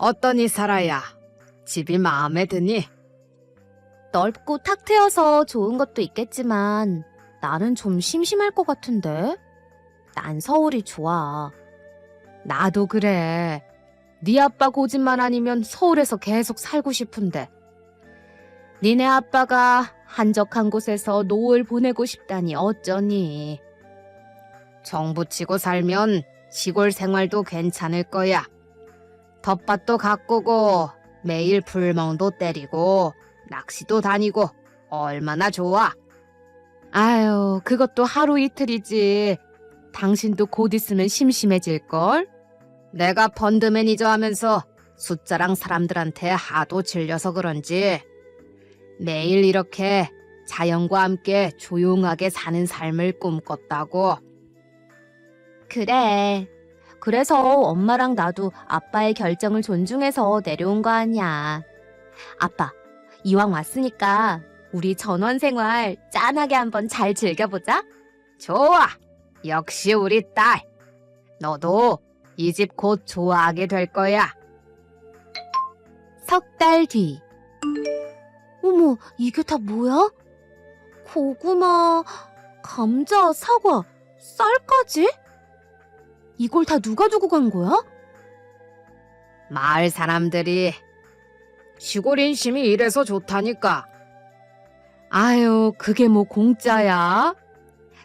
어떠니 살아야 집이 마음에 드니? 넓고 탁 트여서 좋은 것도 있겠지만 나는 좀 심심할 것 같은데. 난 서울이 좋아. 나도 그래. 네 아빠 고집만 아니면 서울에서 계속 살고 싶은데. 니네 아빠가 한적한 곳에서 노을 보내고 싶다니 어쩌니. 정부 치고 살면 시골 생활도 괜찮을 거야. 텃밭도 가꾸고 매일 불멍도 때리고 낚시도 다니고 얼마나 좋아. 아유, 그것도 하루 이틀이지. 당신도 곧 있으면 심심해질걸? 내가 펀드 매니저 하면서 숫자랑 사람들한테 하도 질려서 그런지 매일 이렇게 자연과 함께 조용하게 사는 삶을 꿈꿨다고. 그래. 그래서 엄마랑 나도 아빠의 결정을 존중해서 내려온 거 아니야. 아빠, 이왕 왔으니까 우리 전원 생활 짠하게 한번 잘 즐겨보자. 좋아. 역시 우리 딸. 너도 이 집 곧 좋아하게 될 거야. 석 달 뒤. 어머, 이게 다 뭐야? 고구마, 감자, 사과, 쌀까지? 이걸 다 누가 두고 간 거야? 마을 사람들이 시골 인심이 이래서 좋다니까. 아유, 그게 뭐 공짜야?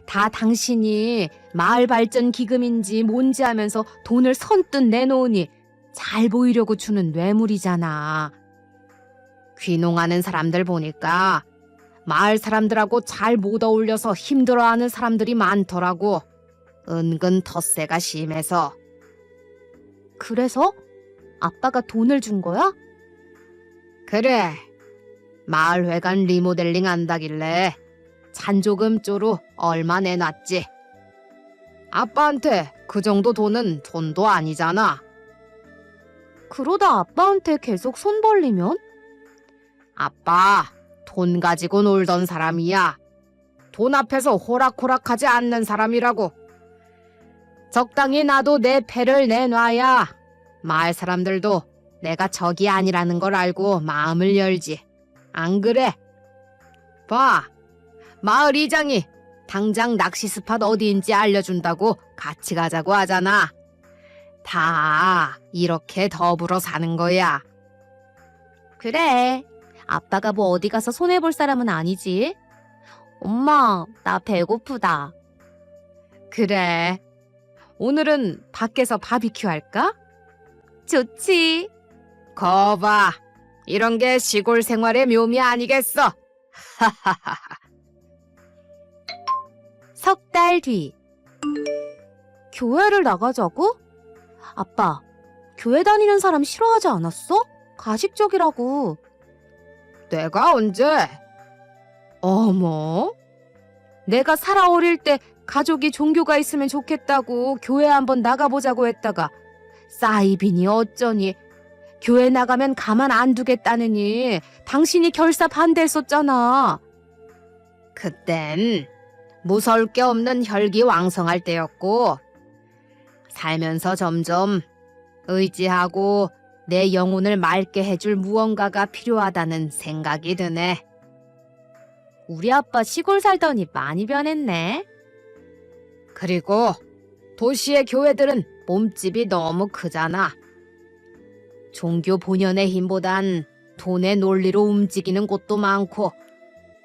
다 당신이 마을 발전 기금인지 뭔지 하면서 돈을 선뜻 내놓으니 잘 보이려고 주는 뇌물이잖아. 귀농하는 사람들 보니까 마을 사람들하고 잘 못 어울려서 힘들어하는 사람들이 많더라고. 은근 텃세가 심해서. 그래서 아빠가 돈을 준 거야? 그래. 마을 회관 리모델링 한다길래 잔조금 쪼로 얼마 내놨지. 아빠한테 그 정도 돈은 돈도 아니잖아. 그러다 아빠한테 계속 손 벌리면? 아빠, 돈 가지고 놀던 사람이야. 돈 앞에서 호락호락하지 않는 사람이라고. 적당히 나도 내 패를 내놔야 마을 사람들도 내가 적이 아니라는 걸 알고 마음을 열지. 안 그래? 봐, 마을 이장이 당장 낚시 스팟 어디인지 알려준다고 같이 가자고 하잖아. 다 이렇게 더불어 사는 거야. 그래. 아빠가 뭐 어디 가서 손해볼 사람은 아니지. 엄마, 나 배고프다. 그래. 오늘은 밖에서 바비큐 할까? 좋지. 거봐. 이런 게 시골 생활의 묘미 아니겠어? 석 달 뒤. 교회를 나가자고? 아빠, 교회 다니는 사람 싫어하지 않았어? 가식적이라고. 내가 언제? 어머. 내가 살아 어릴 때 가족이 종교가 있으면 좋겠다고 교회 한번 나가보자고 했다가 사이비니 어쩌니 교회 나가면 가만 안 두겠다느니 당신이 결사 반대했었잖아. 그땐 무서울 게 없는 혈기 왕성할 때였고 살면서 점점 의지하고 내 영혼을 맑게 해줄 무언가가 필요하다는 생각이 드네. 우리 아빠 시골 살더니 많이 변했네. 그리고 도시의 교회들은 몸집이 너무 크잖아. 종교 본연의 힘보단 돈의 논리로 움직이는 곳도 많고.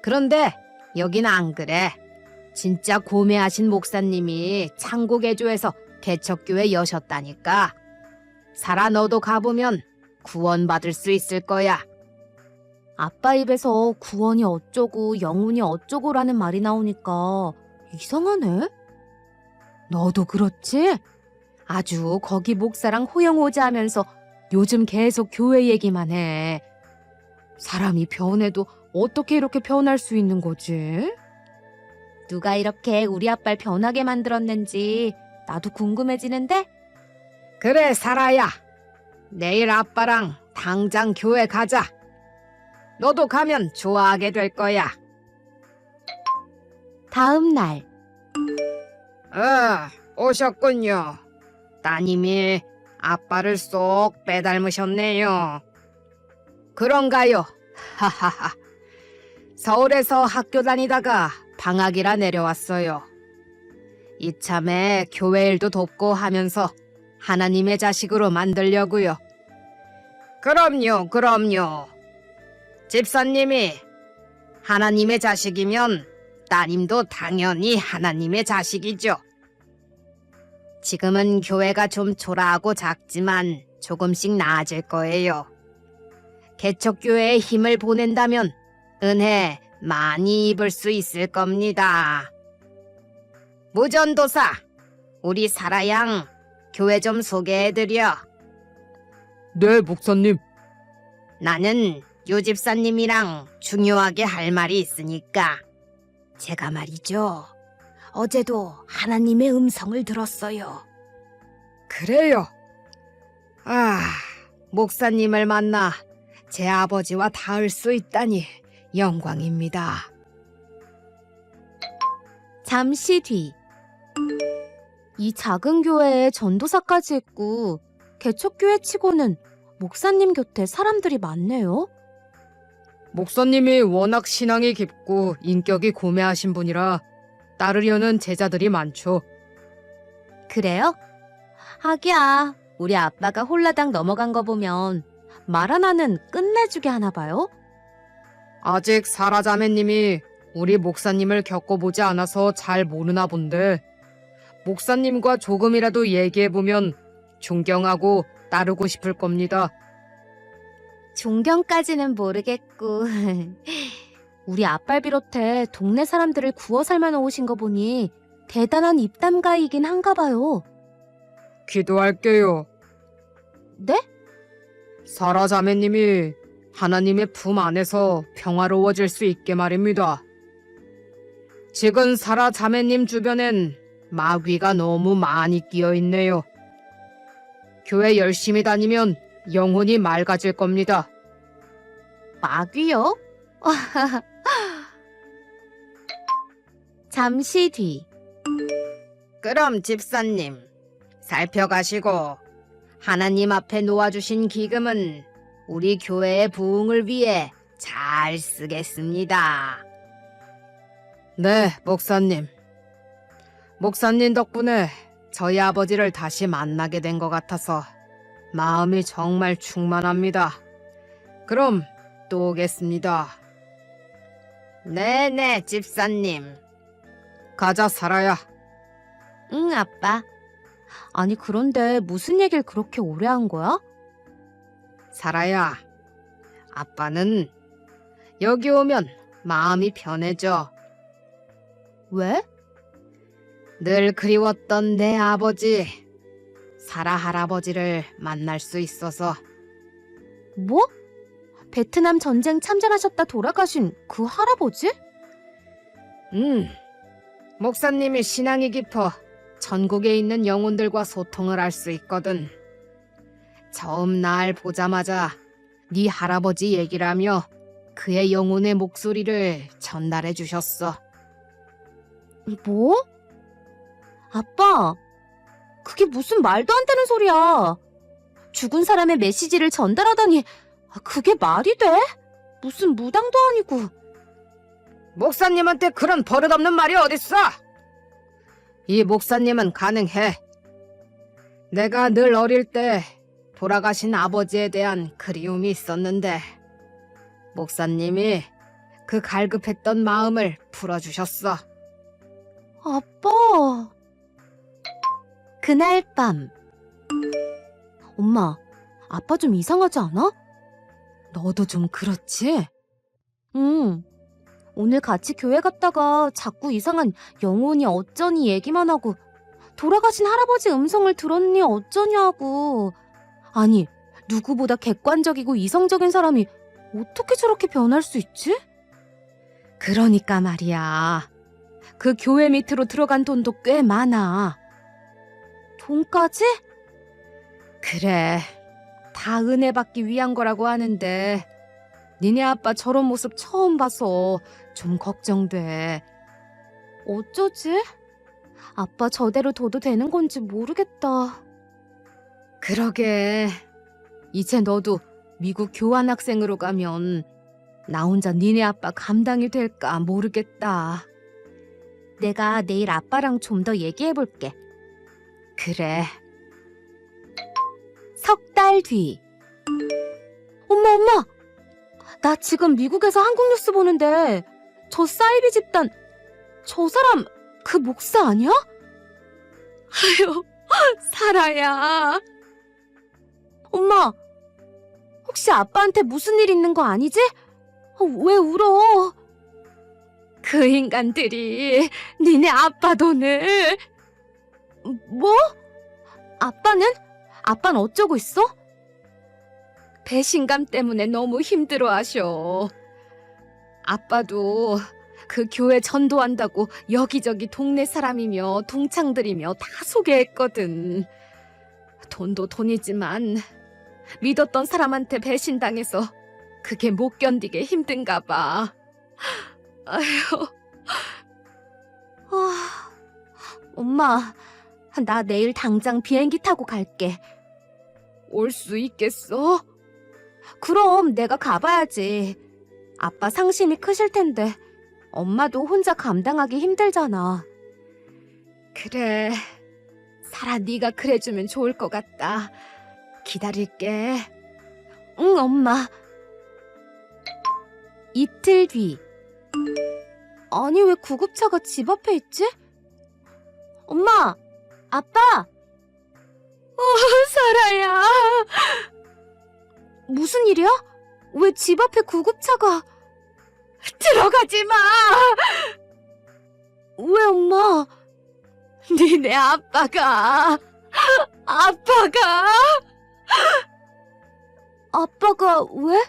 그런데 여긴 안 그래. 진짜 고매하신 목사님이 창고개조에서 개척교회 여셨다니까. 살아 너도 가보면 구원받을 수 있을 거야. 아빠 입에서 구원이 어쩌고 영혼이 어쩌고라는 말이 나오니까 이상하네. 너도 그렇지? 아주 거기 목사랑 호영호자 하면서 요즘 계속 교회 얘기만 해. 사람이 변해도 어떻게 이렇게 변할 수 있는 거지? 누가 이렇게 우리 아빠를 변하게 만들었는지 나도 궁금해지는데? 그래, 사라야. 내일 아빠랑 당장 교회 가자. 너도 가면 좋아하게 될 거야. 다음 날 어, 오셨군요. 따님이 아빠를 쏙 빼닮으셨네요. 그런가요? 하하하. 서울에서 학교 다니다가 방학이라 내려왔어요. 이참에 교회 일도 돕고 하면서 하나님의 자식으로 만들려고요. 그럼요, 그럼요. 집사님이 하나님의 자식이면 따님도 당연히 하나님의 자식이죠. 지금은 교회가 좀 초라하고 작지만 조금씩 나아질 거예요. 개척교회에 힘을 보낸다면 은혜 많이 입을 수 있을 겁니다. 무전도사, 우리 사라양 교회 좀 소개해드려. 네, 목사님. 나는 유 집사님이랑 중요하게 할 말이 있으니까. 제가 말이죠. 어제도 하나님의 음성을 들었어요. 그래요? 아, 목사님을 만나 제 아버지와 닿을 수 있다니 영광입니다. 잠시 뒤. 이 작은 교회에 전도사까지 있고 개척교회 치고는 목사님 곁에 사람들이 많네요. 목사님이 워낙 신앙이 깊고 인격이 고매하신 분이라 따르려는 제자들이 많죠. 그래요? 하기야, 우리 아빠가 홀라당 넘어간 거 보면 말 하나는 끝내주게 하나 봐요. 아직 사라 자매님이 우리 목사님을 겪어보지 않아서 잘 모르나 본데 목사님과 조금이라도 얘기해보면 존경하고 따르고 싶을 겁니다. 존경까지는 모르겠고. 우리 아빠를 비롯해 동네 사람들을 구워 삶아 놓으신 거 보니 대단한 입담가이긴 한가 봐요. 기도할게요. 네? 사라 자매님이 하나님의 품 안에서 평화로워질 수 있게 말입니다. 지금 사라 자매님 주변엔 마귀가 너무 많이 끼어 있네요. 교회 열심히 다니면 영혼이 맑아질 겁니다. 마귀요? 잠시 뒤. 그럼 집사님, 살펴가시고 하나님 앞에 놓아주신 기금은 우리 교회의 부흥을 위해 잘 쓰겠습니다. 네, 목사님. 목사님 덕분에 저희 아버지를 다시 만나게 된 것 같아서 마음이 정말 충만합니다. 그럼 또 오겠습니다. 네네, 집사님. 가자, 살아야. 응, 아빠. 아니, 그런데 무슨 얘기를 그렇게 오래 한 거야? 사라야, 아빠는 여기 오면 마음이 편해져. 왜? 늘 그리웠던 내 아버지, 사라 할아버지를 만날 수 있어서 뭐? 베트남 전쟁 참전하셨다 돌아가신 그 할아버지? 음, 목사님이 신앙이 깊어 전국에 있는 영혼들과 소통을 할 수 있거든. 처음 날 보자마자 네 할아버지 얘기를 하며 그의 영혼의 목소리를 전달해 주셨어. 뭐? 아빠, 그게 무슨 말도 안 되는 소리야. 죽은 사람의 메시지를 전달하다니, 아, 그게 말이 돼? 무슨 무당도 아니고. 목사님한테 그런 버릇없는 말이 어딨어? 이 목사님은 가능해. 내가 늘 어릴 때 돌아가신 아버지에 대한 그리움이 있었는데 목사님이 그 갈급했던 마음을 풀어주셨어. 아빠. 그날 밤. 엄마, 아빠 좀 이상하지 않아? 너도 좀 그렇지? 응. 오늘 같이 교회 갔다가 자꾸 이상한 영혼이 어쩌니 얘기만 하고 돌아가신 할아버지 음성을 들었니 어쩌냐고. 아니, 누구보다 객관적이고 이성적인 사람이 어떻게 저렇게 변할 수 있지? 그러니까 말이야. 그 교회 밑으로 들어간 돈도 꽤 많아. 돈까지? 그래. 다 은혜 받기 위한 거라고 하는데 니네 아빠 저런 모습 처음 봐서 좀 걱정돼. 어쩌지? 아빠 저대로 둬도 되는 건지 모르겠다. 그러게. 이제 너도 미국 교환학생으로 가면 나 혼자 니네 아빠 감당이 될까 모르겠다. 내가 내일 아빠랑 좀 더 얘기해 볼게. 그래. 석 달 뒤. 엄마, 엄마! 나 지금 미국에서 한국 뉴스 보는데, 저 사이비 집단, 저 사람, 그 목사 아니야? 아유, 살아야. 엄마! 혹시 아빠한테 무슨 일 있는 거 아니지? 어, 왜 울어? 그 인간들이 니네 아빠 돈을 뭐? 아빠는? 아빠는 어쩌고 있어? 배신감 때문에 너무 힘들어하셔. 아빠도 그 교회 전도한다고 여기저기 동네 사람이며 동창들이며 다 소개했거든. 돈도 돈이지만 믿었던 사람한테 배신당해서 그게 못 견디게 힘든가 봐. 아휴, 아, 엄마, 나 내일 당장 비행기 타고 갈게. 올 수 있겠어? 그럼 내가 가봐야지. 아빠 상심이 크실 텐데, 엄마도 혼자 감당하기 힘들잖아. 그래. 살아 네가 그래주면 좋을 것 같다. 기다릴게. 응, 엄마. 이틀 뒤. 아니, 왜 구급차가 집 앞에 있지? 엄마! 아빠! 살아야. 무슨 일이야? 왜 집 앞에 구급차가... 들어가지 마. 왜 엄마? 니네 아빠가 아빠가 아빠가 왜?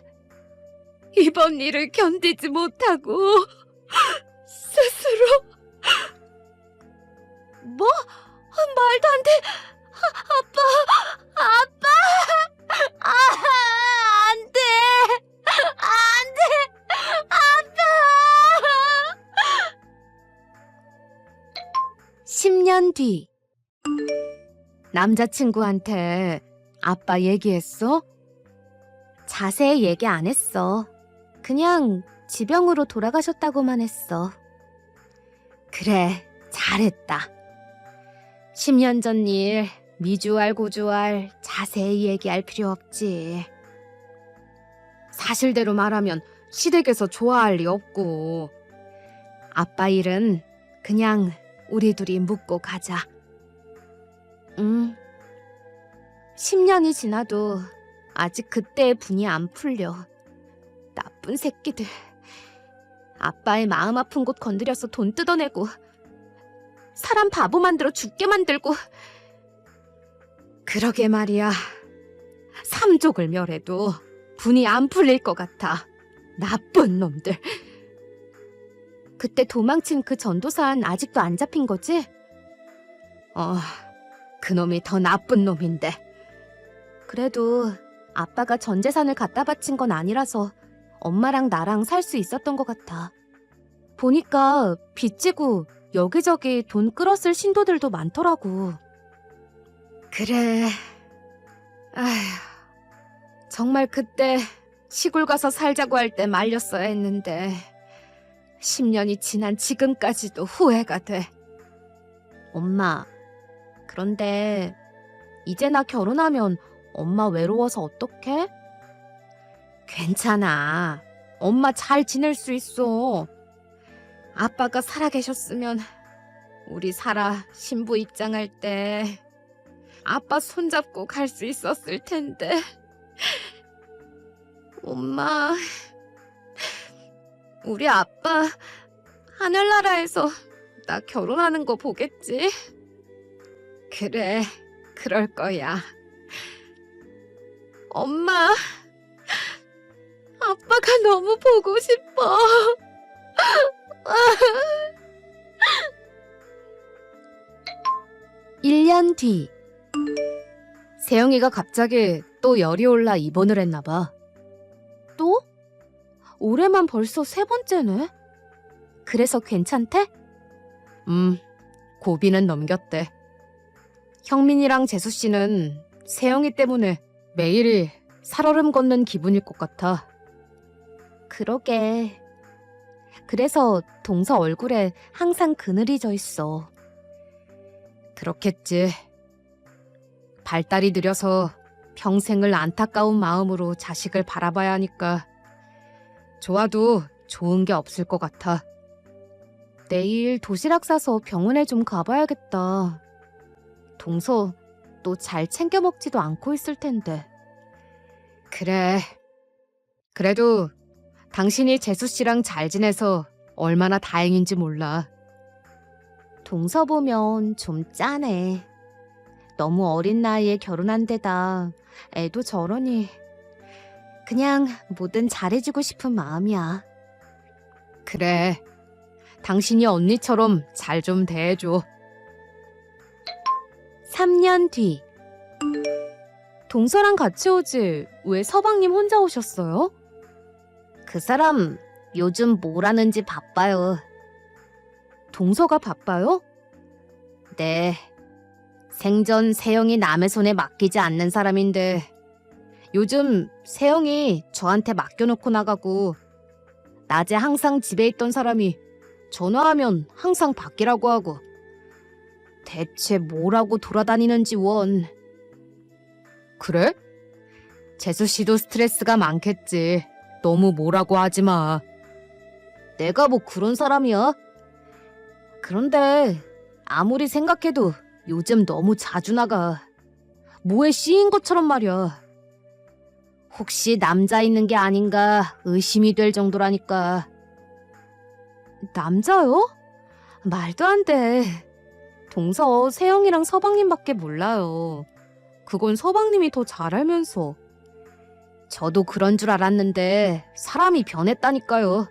이번 일을 견디지 못하고 스스로 뭐? 말도 안 돼! 아, 아빠! 아빠! 아, 안 돼! 안 돼! 아빠! 10년 뒤. 남자친구한테 아빠 얘기했어? 자세히 얘기 안 했어. 그냥 지병으로 돌아가셨다고만 했어. 그래 잘했다 10년 전 일 미주알 고주알 자세히 얘기할 필요 없지 사실대로 말하면 시댁에서 좋아할 리 없고 아빠 일은 그냥 우리 둘이 묻고 가자 응. 10년이 지나도 아직 그때의 분이 안 풀려. 나쁜 새끼들. 아빠의 마음 아픈 곳 건드려서 돈 뜯어내고, 사람 바보 만들어 죽게 만들고, 그러게 말이야. 삼족을 멸해도 분이 안 풀릴 것 같아. 나쁜 놈들. 그때 도망친 그 전도사는 아직도 안 잡힌 거지? 어, 그놈이 더 나쁜 놈인데. 그래도 아빠가 전 재산을 갖다 바친 건 아니라서 엄마랑 나랑 살 수 있었던 것 같아. 보니까 빚지고 여기저기 돈 끌었을 신도들도 많더라고. 그래. 아휴, 정말 그때 시골 가서 살자고 할 때 말렸어야 했는데, 10년이 지난 지금까지도 후회가 돼. 엄마, 그런데 이제 나 결혼하면 엄마 외로워서 어떡해? 괜찮아. 엄마 잘 지낼 수 있어. 아빠가 살아계셨으면 우리 살아 신부 입장할 때 아빠 손잡고 갈 수 있었을 텐데. 엄마, 우리 아빠 하늘나라에서 나 결혼하는 거 보겠지? 그래, 그럴 거야. 엄마, 아빠가 너무 보고 싶어. 1년 뒤. 세영이가 갑자기 또 열이 올라 입원을 했나 봐. 또? 올해만 벌써 세 번째네. 그래서 괜찮대? 음, 고비는 넘겼대. 형민이랑 재수 씨는 세영이 때문에 매일이 살얼음 걷는 기분일 것 같아. 그러게. 그래서 동서 얼굴에 항상 그늘이 져 있어. 그렇겠지. 발달이 느려서 평생을 안타까운 마음으로 자식을 바라봐야 하니까 좋아도 좋은 게 없을 것 같아. 내일 도시락 싸서 병원에 좀 가봐야겠다. 동서, 너잘 챙겨 먹지도 않고 있을 텐데. 그래. 그래도 당신이 재수 씨랑 잘 지내서 얼마나 다행인지 몰라. 동서 보면 좀 짠해. 너무 어린 나이에 결혼한 데다 애도 저러니 그냥 뭐든 잘해주고 싶은 마음이야. 그래. 당신이 언니처럼 잘 좀 대해줘. 3년 뒤 동서랑 같이 오지 왜 서방님 혼자 오셨어요? 그 사람 요즘 뭘 하는지 바빠요. 동서가 바빠요? 네. 생전 세영이 남의 손에 맡기지 않는 사람인데 요즘 세영이 저한테 맡겨놓고 나가고 낮에 항상 집에 있던 사람이 전화하면 항상 밖이라고 하고 대체 뭐라고 돌아다니는지 원. 그래? 재수 씨도 스트레스가 많겠지. 너무 뭐라고 하지 마. 내가 뭐 그런 사람이야? 그런데 아무리 생각해도 요즘 너무 자주 나가. 뭐에 씌인 것처럼 말이야. 혹시 남자 있는 게 아닌가 의심이 될 정도라니까. 남자요? 말도 안 돼. 동서 세영이랑 서방님밖에 몰라요. 그건 서방님이 더 잘 알면서. 저도 그런 줄 알았는데 사람이 변했다니까요.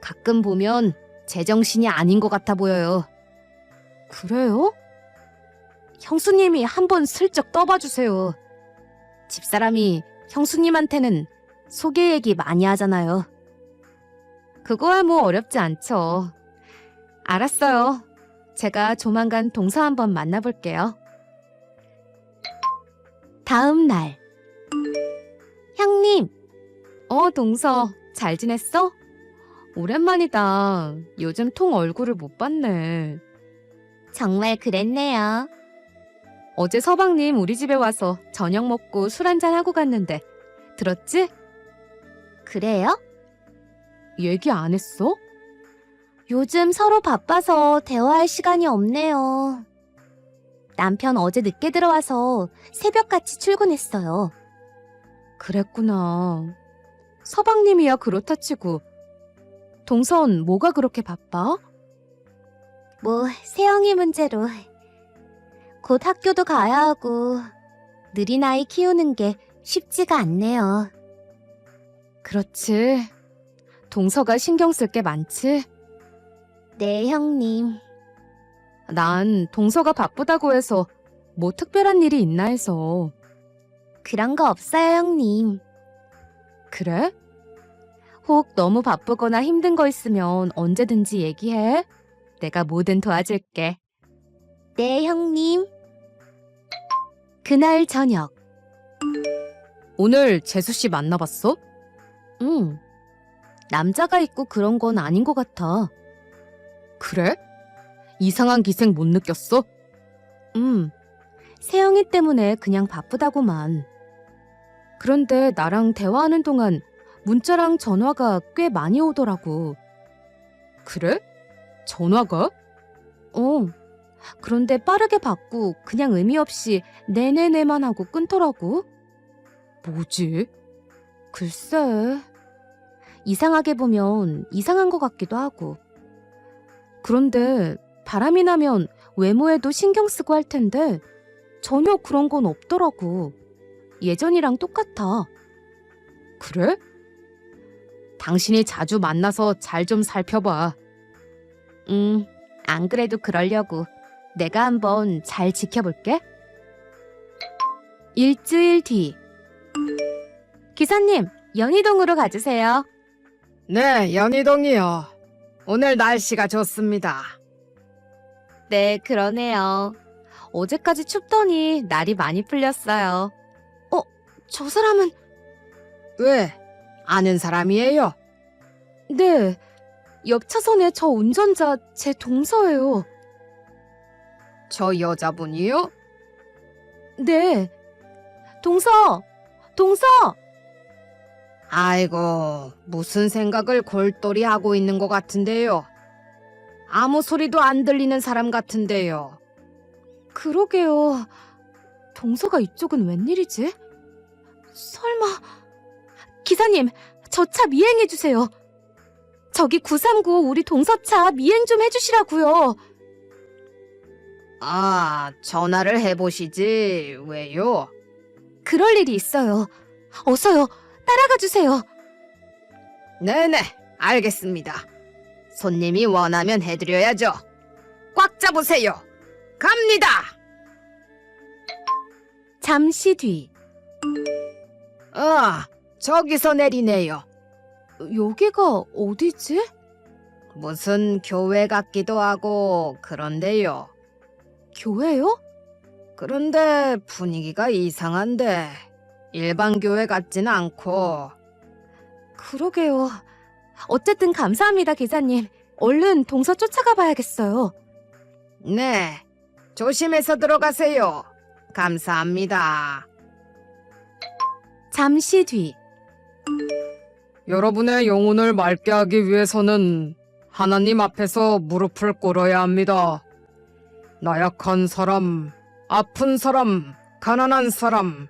가끔 보면 제정신이 아닌 것 같아 보여요. 그래요? 형수님이 한번 슬쩍 떠봐 주세요. 집사람이 형수님한테는 소개 얘기 많이 하잖아요. 그거야 뭐 어렵지 않죠. 알았어요. 제가 조만간 동서 한번 만나볼게요. 다음 날. 형님. 어, 동서. 잘 지냈어? 오랜만이다. 요즘 통 얼굴을 못 봤네. 정말 그랬네요. 어제 서방님 우리 집에 와서 저녁 먹고 술 한잔 하고 갔는데 들었지? 그래요? 얘기 안 했어? 요즘 서로 바빠서 대화할 시간이 없네요. 남편 어제 늦게 들어와서 새벽같이 출근했어요. 그랬구나. 서방님이야 그렇다 치고 동선 뭐가 그렇게 바빠? 뭐 세영이 문제로 곧 학교도 가야 하고 느린 아이 키우는 게 쉽지가 않네요. 그렇지. 동서가 신경 쓸 게 많지? 네, 형님. 난 동서가 바쁘다고 해서 뭐 특별한 일이 있나 해서. 그런 거 없어요, 형님. 그래? 혹 너무 바쁘거나 힘든 거 있으면 언제든지 얘기해. 내가 뭐든 도와줄게. 네, 형님. 그날 저녁. 오늘 재수 씨 만나봤어? 응. 남자가 있고 그런 건 아닌 것 같아. 그래? 이상한 기색 못 느꼈어? 음. 세영이 때문에 그냥 바쁘다고만. 그런데 나랑 대화하는 동안 문자랑 전화가 꽤 많이 오더라고. 그래? 전화가? 어. 그런데 빠르게 받고 그냥 의미 없이 네네네만 하고 끊더라고. 뭐지? 글쎄. 이상하게 보면 이상한 것 같기도 하고. 그런데 바람이 나면 외모에도 신경 쓰고 할 텐데 전혀 그런 건 없더라고. 예전이랑 똑같아. 그래? 당신이 자주 만나서 잘 좀 살펴봐. 음, 안 그래도 그러려고. 내가 한번 잘 지켜볼게. 일주일 뒤. 기사님, 연희동으로 가주세요. 네, 연희동이요. 오늘 날씨가 좋습니다. 네, 그러네요. 어제까지 춥더니 날이 많이 풀렸어요. 어, 저 사람은 왜? 아는 사람이에요? 네. 옆 차선에 저 운전자 제 동서예요. 저 여자분이요? 네. 동서! 동서! 아이고, 무슨 생각을 골똘히 하고 있는 것 같은데요. 아무 소리도 안 들리는 사람 같은데요. 그러게요. 동서가 이쪽은 웬일이지? 설마 기사님, 저 차 미행해 주세요. 저기 939 우리 동서차 미행 좀 해주시라고요. 아, 전화를 해보시지. 왜요? 그럴 일이 있어요. 어서요, 따라가 주세요. 네네, 알겠습니다. 손님이 원하면 해드려야죠. 꽉 잡으세요. 갑니다! 잠시 뒤 아, 저기서 내리네요. 여기가 어디지? 무슨 교회 같기도 하고 그런데요. 교회요? 그런데 분위기가 이상한데 일반 교회 같진 않고 그러게요. 어쨌든 감사합니다, 기사님. 얼른 동서 쫓아가 봐야겠어요. 네 조심해서 들어가세요. 감사합니다. 잠시 뒤 여러분의 영혼을 맑게 하기 위해서는 하나님 앞에서 무릎을 꿇어야 합니다. 나약한 사람, 아픈 사람, 가난한 사람,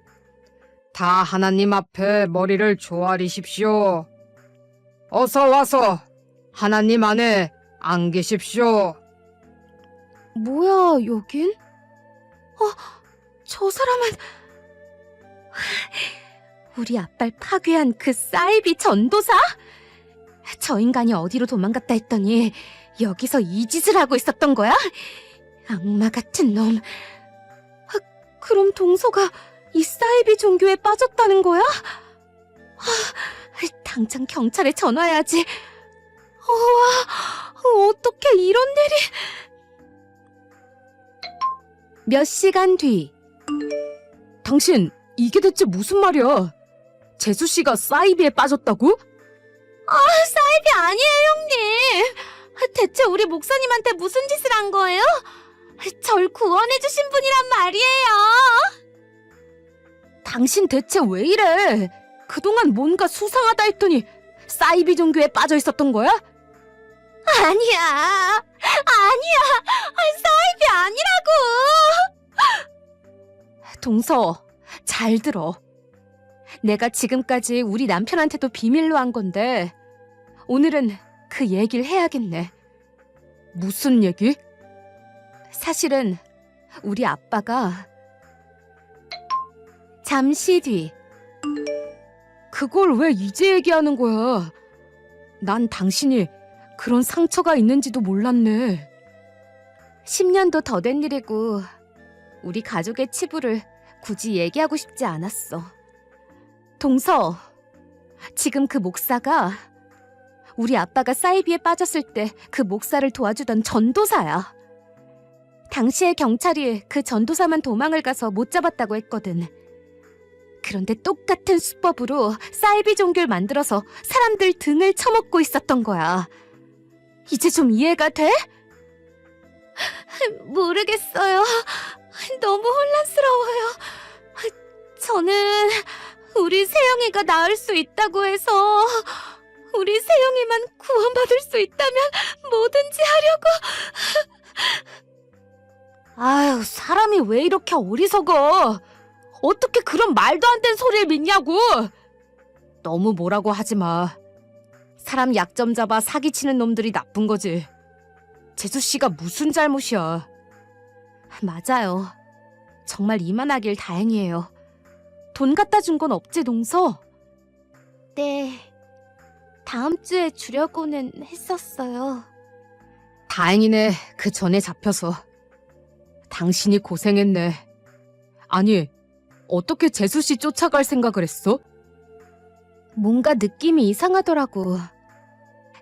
다 하나님 앞에 머리를 조아리십시오. 어서 와서 하나님 안에 안기십시오. 뭐야, 여긴? 어, 저 사람은 우리 아빠를 파괴한 그 사이비 전도사? 저 인간이 어디로 도망갔다 했더니 여기서 이 짓을 하고 있었던 거야? 악마 같은 놈. 아, 그럼 동서가 이 사이비 종교에 빠졌다는 거야? 아, 당장 경찰에 전화해야지. 우와, 어떻게 이런 일이... 몇 시간 뒤. 당신, 이게 대체 무슨 말이야? 재수 씨가 사이비에 빠졌다고? 아, 사이비 아니에요, 형님. 대체 우리 목사님한테 무슨 짓을 한 거예요? 절 구원해주신 분이란 말이에요. 당신 대체 왜 이래? 그동안 뭔가 수상하다 했더니 사이비 종교에 빠져 있었던 거야? 아니야. 아니야. 사이비 아니라고. 동서, 잘 들어. 내가 지금까지 우리 남편한테도 비밀로 한 건데, 오늘은 그 얘기를 해야겠네. 무슨 얘기? 사실은 우리 아빠가 잠시 뒤 그걸 왜 이제 얘기하는 거야? 난 당신이 그런 상처가 있는지도 몰랐네. 10년도 더 된 일이고 우리 가족의 치부를 굳이 얘기하고 싶지 않았어. 동서, 지금 그 목사가 우리 아빠가 사이비에 빠졌을 때 그 목사를 도와주던 전도사야. 당시에 경찰이 그 전도사만 도망을 가서 못 잡았다고 했거든. 그런데 똑같은 수법으로 사이비 종교를 만들어서 사람들 등을 쳐먹고 있었던 거야. 이제 좀 이해가 돼? 모르겠어요. 너무 혼란스러워요. 저는 우리 세영이가 나을 수 있다고 해서 우리 세영이만 구원받을 수 있다면 뭐든지 하려고. 아유, 사람이 왜 이렇게 어리석어? 어떻게 그런 말도 안 되는 소리를 믿냐고! 너무 뭐라고 하지 마. 사람 약점 잡아 사기치는 놈들이 나쁜 거지. 재수 씨가 무슨 잘못이야. 맞아요. 정말 이만하길 다행이에요. 돈 갖다 준 건 없지, 동서? 네. 다음 주에 주려고는 했었어요. 다행이네. 그 전에 잡혀서. 당신이 고생했네. 아니, 어떻게 재수 씨 쫓아갈 생각을 했어? 뭔가 느낌이 이상하더라고.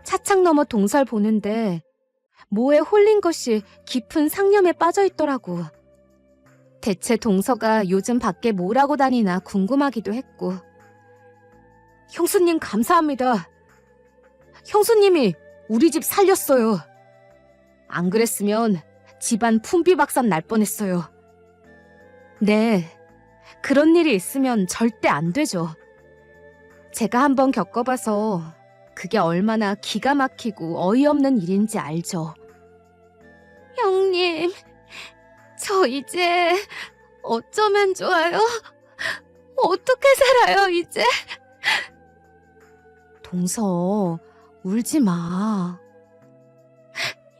차창 너머 동살 보는데 뭐에 홀린 것이 깊은 상념에 빠져 있더라고. 대체 동서가 요즘 밖에 뭘 하고 다니나 궁금하기도 했고. 형수님 감사합니다. 형수님이 우리 집 살렸어요. 안 그랬으면 집안 품비박산 날 뻔했어요. 네, 그런 일이 있으면 절대 안 되죠. 제가 한번 겪어봐서 그게 얼마나 기가 막히고 어이없는 일인지 알죠. 형님, 저 이제 어쩌면 좋아요? 어떻게 살아요, 이제? 동서, 울지 마.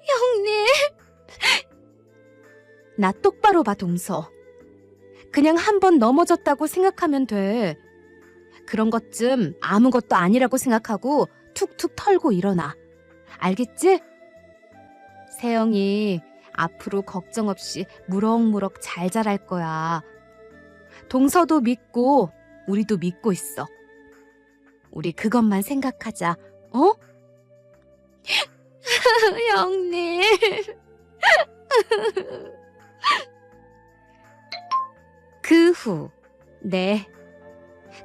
형님. 나 똑바로 봐, 동서. 그냥 한 번 넘어졌다고 생각하면 돼. 그런 것좀 아무것도 아니라고 생각하고 툭툭 털고 일어나. 알겠지? 세영이 앞으로 걱정 없이 무럭무럭 잘 자랄 거야. 동서도 믿고 우리도 믿고 있어. 우리 그것만 생각하자. 어? 형님. 그 후, 네.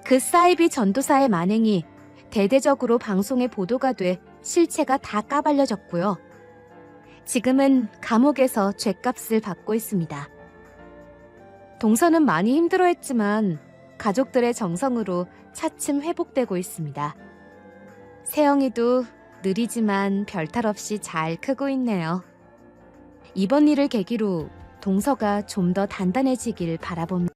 그 사이비 전도사의 만행이 대대적으로 방송에 보도가 돼 실체가 다 까발려졌고요. 지금은 감옥에서 죗값을 받고 있습니다. 동서는 많이 힘들어했지만 가족들의 정성으로 차츰 회복되고 있습니다. 세영이도 느리지만 별탈 없이 잘 크고 있네요. 이번 일을 계기로 동서가 좀 더 단단해지길 바라봅니다.